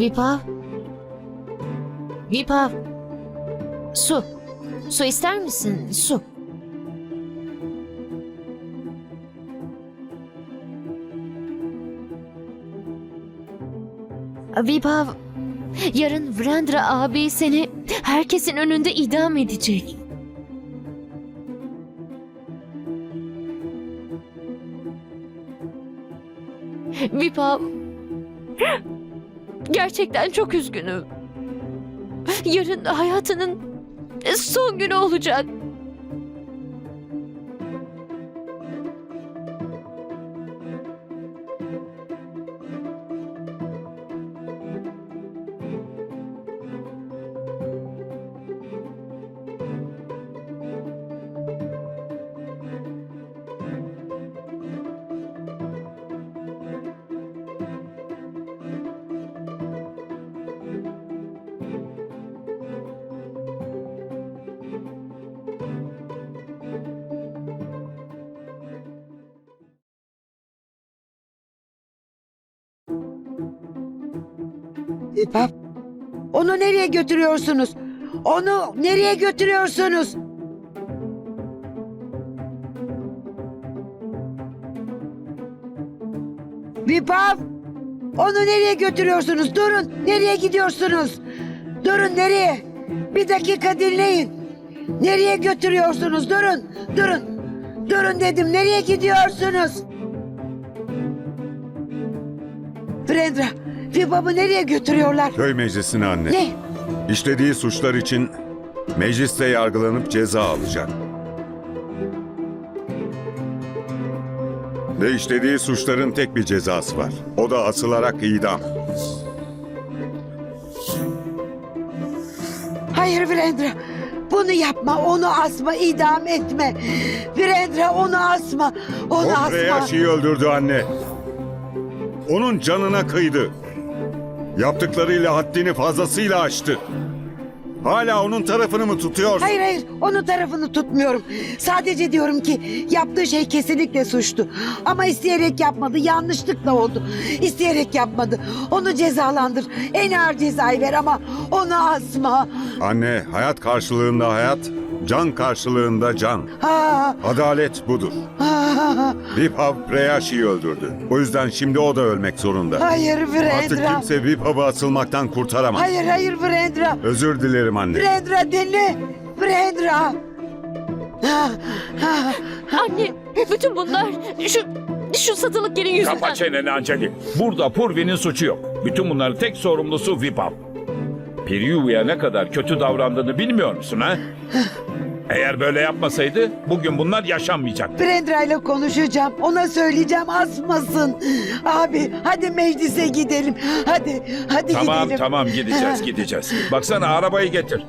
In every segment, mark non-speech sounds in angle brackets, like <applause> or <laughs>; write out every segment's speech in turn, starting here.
Vipav. Vipav. Su. Su ister misin? Su. Vipav, yarın Vrendra abi seni herkesin önünde idam edecek. Vipav, gerçekten çok üzgünüm. Yarın hayatının son günü olacak. Pap, onu nereye götürüyorsunuz? Onu nereye götürüyorsunuz? Vipav! Onu nereye götürüyorsunuz? Durun! Nereye gidiyorsunuz? Durun nereye? Bir dakika dinleyin. Nereye götürüyorsunuz? Durun! Durun! Durun dedim. Nereye gidiyorsunuz? Brenda, Vipav'ı nereye götürüyorlar? Köy meclisine anne. Ne? İşlediği suçlar için mecliste yargılanıp ceza alacak. Ve işlediği suçların tek bir cezası var. O da asılarak idam. Hayır Virendra. Bunu yapma, onu asma, idam etme. Virendra onu asma, onu O asma. Preyashi'yi öldürdü anne. Onun canına kıydı. Yaptıklarıyla haddini fazlasıyla aştı. Hala onun tarafını mı tutuyorsun? Hayır hayır, onun tarafını tutmuyorum. Sadece diyorum ki yaptığı şey kesinlikle suçtu. Ama isteyerek yapmadı, yanlışlıkla oldu. İsteyerek yapmadı. Onu cezalandır. En ağır cezayı ver ama onu asma. Anne, hayat karşılığında hayat, can karşılığında can. Adalet budur. Vipav Preyashi'yi öldürdü. O yüzden şimdi o da ölmek zorunda. hayır Virendra. Artık kimse Vipav'ı asılmaktan kurtaramaz. Hayır hayır Virendra. Özür dilerim anne. Brendra dinle. Brendra. Anne, bütün bunlar şu şu satılık yerin yüzünden. Kapa çeneni Anceli. Burada Purvi'nin suçu yok. Bütün bunların tek sorumlusu Vipav. Priyu'ya ne kadar kötü davrandığını bilmiyor musun ha? Eğer böyle yapmasaydı bugün bunlar yaşanmayacaktı. Brendra ile konuşacağım. Ona söyleyeceğim asmasın. Abi hadi meclise gidelim. Hadi hadi Tamam gidelim. tamam gideceğiz gideceğiz. Baksana arabayı getir.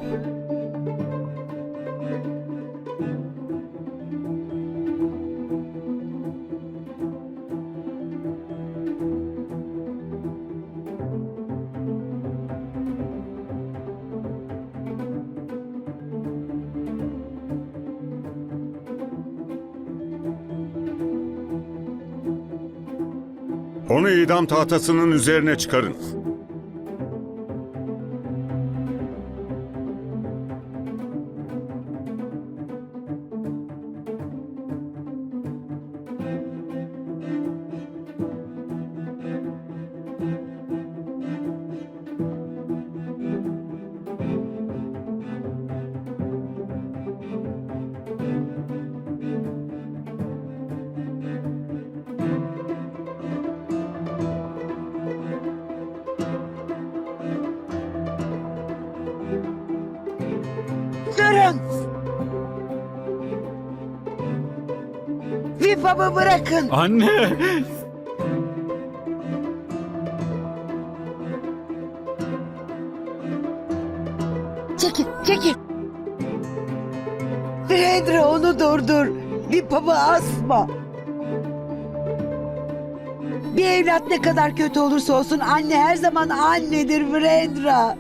İdam tahtasının üzerine çıkarın. Bırakın. Anne! Çekil, çekil. Brendra onu durdur. Vipav'ı asma. Bir evlat ne kadar kötü olursa olsun anne her zaman annedir Brendra.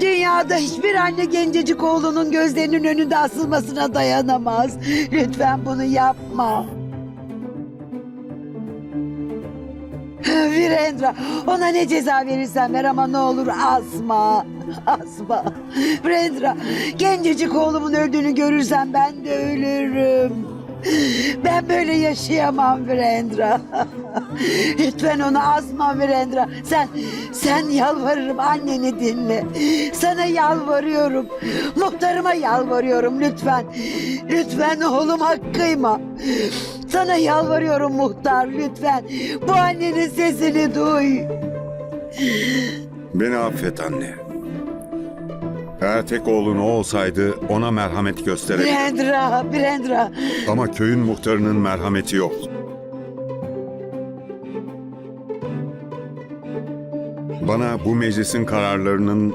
Dünyada hiçbir anne gencecik oğlunun gözlerinin önünde asılmasına dayanamaz. Lütfen bunu yapma. <laughs> Virendra ona ne ceza verirsen ver ama ne olur asma. Asma. Virendra gencecik oğlumun öldüğünü görürsem ben de ölürüm. Ben böyle yaşayamam Virendra. <laughs> Lütfen onu asma Virendra. Sen, sen yalvarırım anneni dinle. Sana yalvarıyorum. Muhtarıma yalvarıyorum lütfen. Lütfen oğluma kıyma. Sana yalvarıyorum muhtar lütfen. Bu annenin sesini duy. Beni affet anne. Eğer tek oğlun o olsaydı ona merhamet gösterirdi. Brendra, Brendra. Ama köyün muhtarının merhameti yok. Bana bu meclisin kararlarının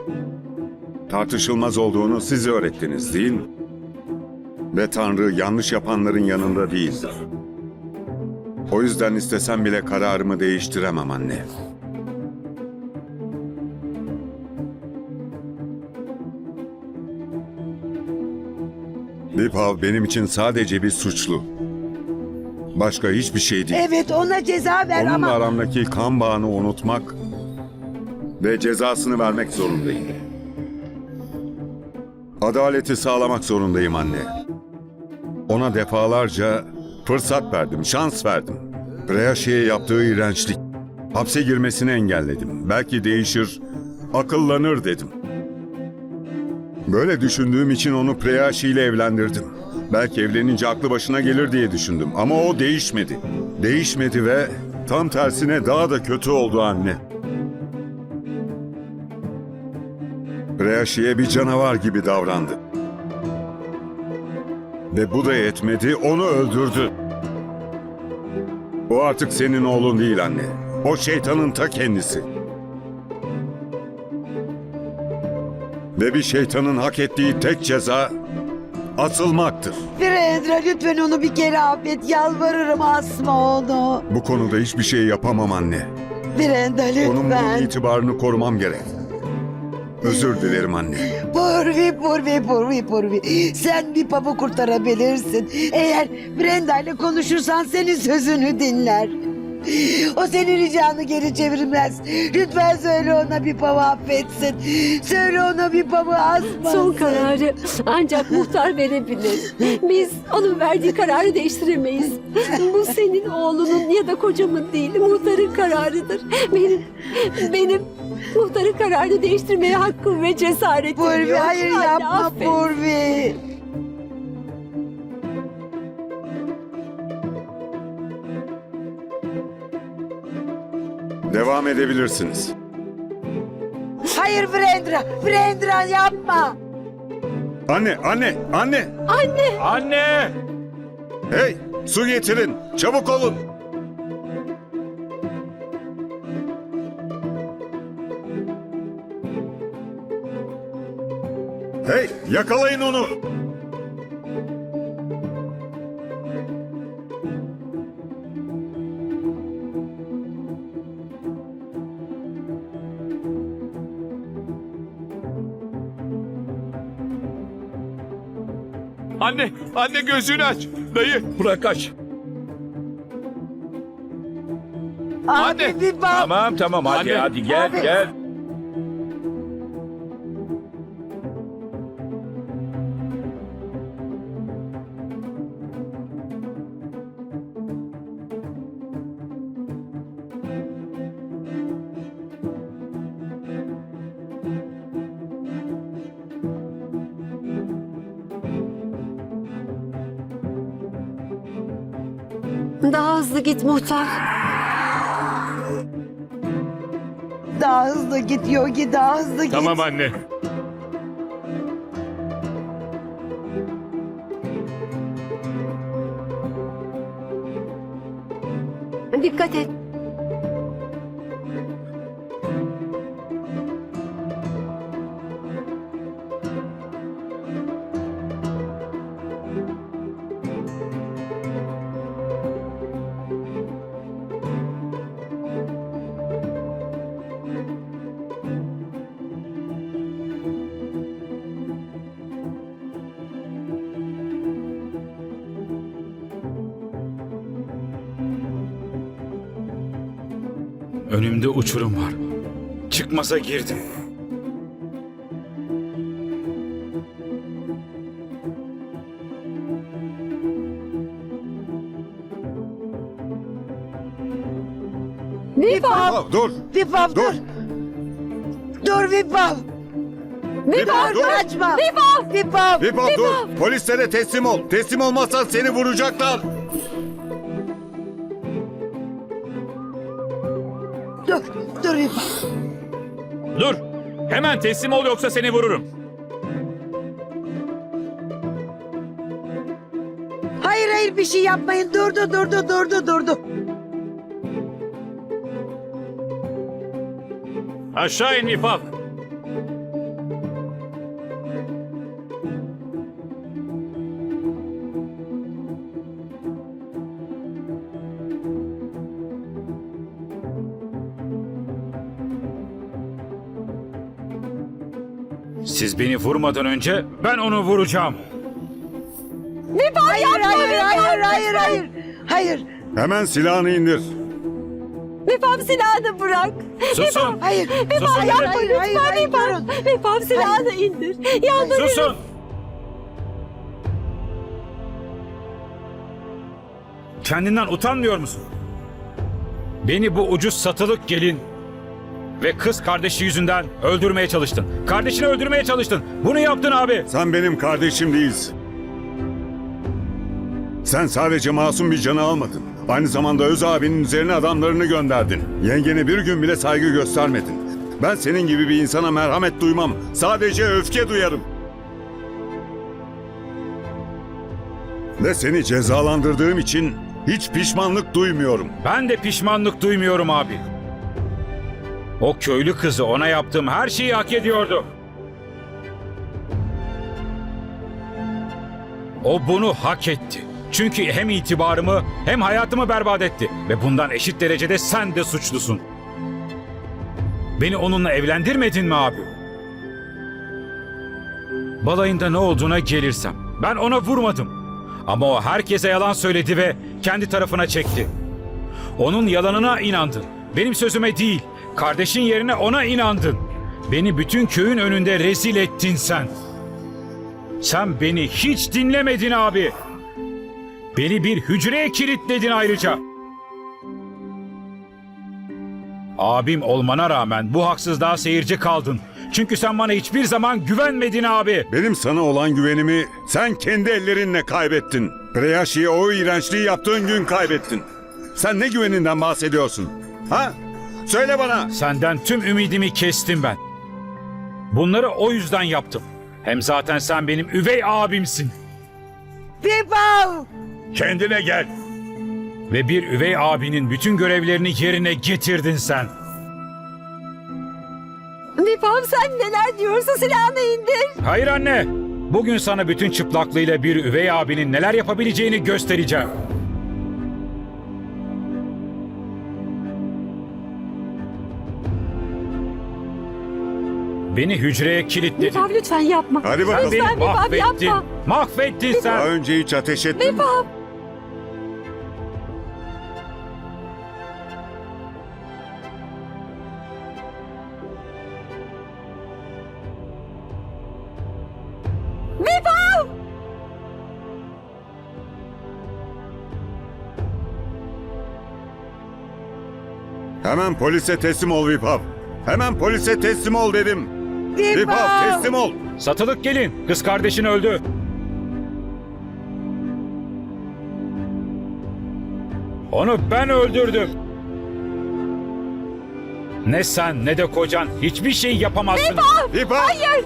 tartışılmaz olduğunu siz öğrettiniz değil mi? Ve Tanrı yanlış yapanların yanında değildir. O yüzden istesem bile kararımı değiştiremem anne. Vipav benim için sadece bir suçlu. Başka hiçbir şey değil. Evet ona ceza ver Onunla ama... aramdaki kan bağını unutmak ve cezasını vermek zorundayım. Adaleti sağlamak zorundayım anne. Ona defalarca fırsat verdim, şans verdim. Preyashi'ye yaptığı iğrençlik. Hapse girmesini engelledim. Belki değişir, akıllanır dedim. Böyle düşündüğüm için onu Preyashi ile evlendirdim. Belki evlenince aklı başına gelir diye düşündüm ama o değişmedi. Değişmedi ve tam tersine daha da kötü oldu anne. Preyashi'ye bir canavar gibi davrandı. Ve bu da yetmedi, onu öldürdü. O artık senin oğlun değil anne. O şeytanın ta kendisi. Ve bir şeytanın hak ettiği tek ceza asılmaktır. Brendra lütfen onu bir kere affet. Yalvarırım asma onu. Bu konuda hiçbir şey yapamam anne. Brenda Onun bu lütfen. itibarını korumam gerek. Özür dilerim anne. Purvi, Purvi, Purvi, Purvi. Sen bir pamuk kurtarabilirsin. Eğer Brenda ile konuşursan senin sözünü dinler. O senin ricanı geri çevirmez. Lütfen söyle ona bir pamuk affetsin. Söyle ona bir pamuk asmasın. Son kararı ancak muhtar verebilir. Biz onun verdiği kararı değiştiremeyiz. Bu senin oğlunun ya da kocamın değil, muhtarın kararıdır. Benim, benim muhtarın kararını değiştirmeye hakkım ve cesaretim Purvi yok. hayır Anne, yapma affet. Purvi. Devam edebilirsiniz. Hayır Brendra, Brendra yapma. Anne, anne, anne. Anne! Hey, su getirin. Çabuk olun. Yakalayın onu. Anne, anne gözünü aç. Dayı, Bırak aç. Anne. Abi bir bak. Tamam tamam hadi Anne. hadi gel Abi. gel. Hızlı git muhtar. Daha hızlı git Yogi, daha hızlı git. tamam anne. Dikkat et. Uçurum var. Çıkmaza girdim. Vipav! Dur. Vipav Dur. dur. Dur Vipav. Vipav, dur. Kaçma. Vipav. Vipav. Vipav dur. Polislere teslim ol. Teslim olmazsan seni vuracaklar. Hemen teslim ol yoksa seni vururum. Hayır hayır bir şey yapmayın. Durdu durdu durdu durdu. Aşağı in Vipav. Siz beni vurmadan önce ben onu vuracağım. Hayır hayır hayır hayır hayır. Hayır. Hemen silahını indir. Vipav silahını bırak. Susun. Hayır. Susun Hayır dedim. hayır hayır. hayır, Vipav, durun. Silahını indir. Yalvarırım. Susun. Kendinden utanmıyor musun? Beni bu ucuz satılık gelin ve kız kardeşi yüzünden öldürmeye çalıştın. Kardeşini öldürmeye çalıştın. Bunu yaptın abi. Sen benim kardeşim değilsin. Sen sadece masum bir canı almadın. Aynı zamanda öz abinin üzerine adamlarını gönderdin. Yengene bir gün bile saygı göstermedin. Ben senin gibi bir insana merhamet duymam. Sadece öfke duyarım. Ve seni cezalandırdığım için hiç pişmanlık duymuyorum. Ben de pişmanlık duymuyorum abi. O köylü kızı ona yaptığım her şeyi hak ediyordu. O bunu hak etti. Çünkü hem itibarımı hem hayatımı berbat etti. Ve bundan eşit derecede sen de suçlusun. Beni onunla evlendirmedin mi abi? Balayında ne olduğuna gelirsem. Ben ona vurmadım. Ama o herkese yalan söyledi ve kendi tarafına çekti. Onun yalanına inandın. Benim sözüme değil, kardeşin yerine ona inandın. Beni bütün köyün önünde rezil ettin sen. Sen beni hiç dinlemedin abi. Beni bir hücreye kilitledin ayrıca. Abim olmana rağmen bu haksızlığa seyirci kaldın. Çünkü sen bana hiçbir zaman güvenmedin abi. Benim sana olan güvenimi sen kendi ellerinle kaybettin. Preyashi'ye o iğrençliği yaptığın gün kaybettin. Sen ne güveninden bahsediyorsun? Ha? Söyle bana. Senden tüm ümidimi kestim ben. Bunları o yüzden yaptım. Hem zaten sen benim üvey abimsin. Vipav. Kendine gel. Ve bir üvey abinin bütün görevlerini yerine getirdin sen. Vipav sen neler diyorsun silahını indir. Hayır anne. Bugün sana bütün çıplaklığıyla bir üvey abinin neler yapabileceğini göstereceğim. Beni hücreye kilitledin. Vipav lütfen yapma. Hadi bakalım. Beni Lütfen Vipav mahvettin. yapma. Mahvettin Daha sen. önce hiç ateş ettin. mi? Vipav. Vipav. Hemen polise teslim ol Vipav. Hemen polise teslim ol dedim. Vipav Vipav. teslim ol. Satılık gelin. Kız kardeşin öldü. Onu ben öldürdüm. Ne sen ne de kocan hiçbir şey yapamazsın. Vipav. Hayır.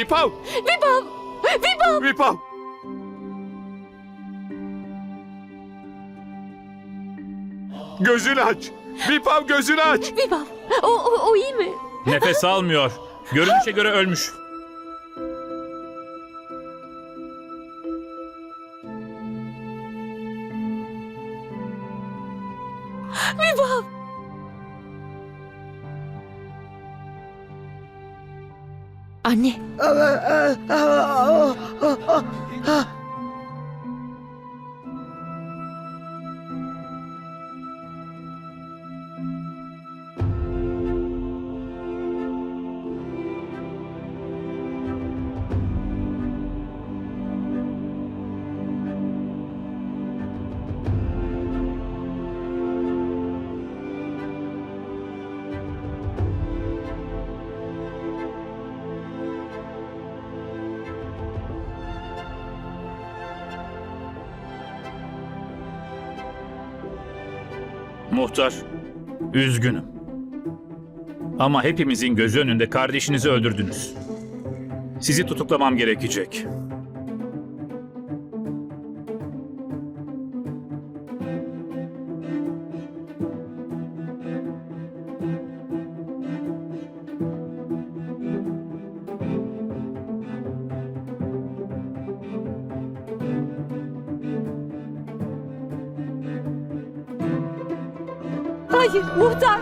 Vipav! Vipav! Vipav! Vipav! Gözünü aç! Vipav gözünü aç! Vipav! O, o, o iyi mi? Nefes almıyor. Görünüşe göre ölmüş. Vipav! Anne, Muhtar, üzgünüm. Ama hepimizin gözü önünde kardeşinizi öldürdünüz. Sizi tutuklamam gerekecek. Hayır muhtar.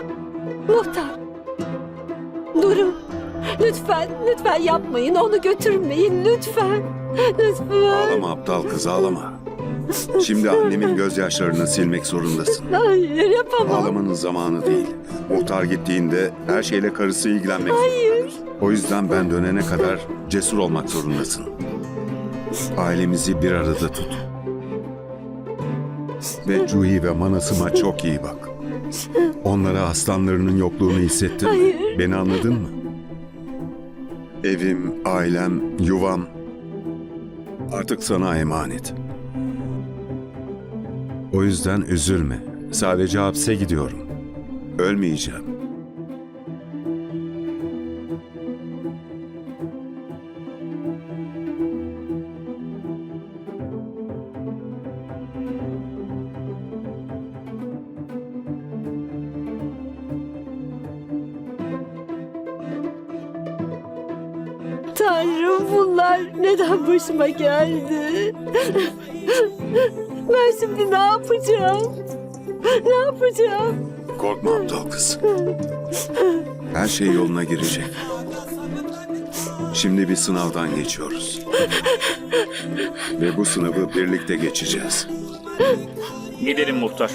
Muhtar. Durun. Lütfen, lütfen yapmayın. Onu götürmeyin lütfen. Lütfen. Ağlama aptal kız ağlama. Şimdi annemin gözyaşlarını silmek zorundasın. Hayır yapamam. Ağlamanın zamanı değil. Muhtar gittiğinde her şeyle karısı ilgilenmek zorundadır. O yüzden ben dönene kadar cesur olmak zorundasın. Ailemizi bir arada tut. Ve Cuhi ve Manas'ıma çok iyi bak. Onlara aslanlarının yokluğunu hissettirme. Hayır. Beni anladın mı? Evim, ailem, yuvam artık sana emanet. O yüzden üzülme. Sadece hapse gidiyorum. Ölmeyeceğim. Başıma geldi? Ben şimdi ne yapacağım? Ne yapacağım? Korkma aptal kız. Her şey yoluna girecek. Şimdi bir sınavdan geçiyoruz. Ve bu sınavı birlikte geçeceğiz. Gidelim muhtar.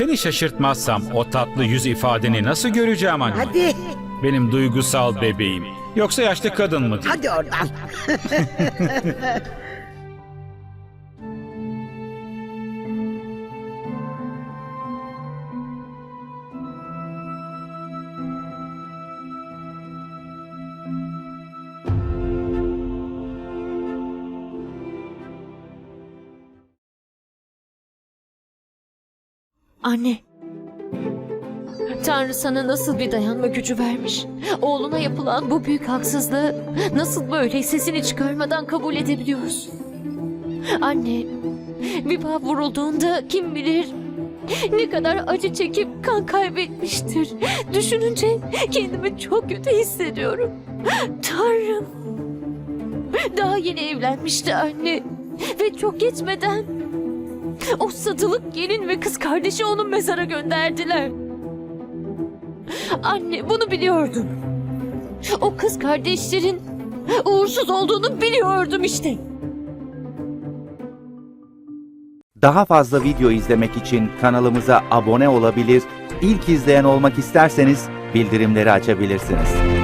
Seni şaşırtmazsam o tatlı yüz ifadeni nasıl göreceğim anne? Hadi, Benim duygusal bebeğim. Yoksa yaşlı kadın mı? hadi oradan. <laughs> Anne. Tanrı sana nasıl bir dayanma gücü vermiş? Oğluna yapılan bu büyük haksızlığı nasıl böyle sesini çıkarmadan kabul edebiliyorsun? Anne, Viva vurulduğunda kim bilir ne kadar acı çekip kan kaybetmiştir. Düşününce kendimi çok kötü hissediyorum. Tanrım. Daha yeni evlenmişti anne. Ve çok geçmeden o satılık gelin ve kız kardeşi onu mezara gönderdiler. Anne bunu biliyordum. O kız kardeşlerin uğursuz olduğunu biliyordum işte. Daha fazla video izlemek için kanalımıza abone olabilir, ilk izleyen olmak isterseniz bildirimleri açabilirsiniz.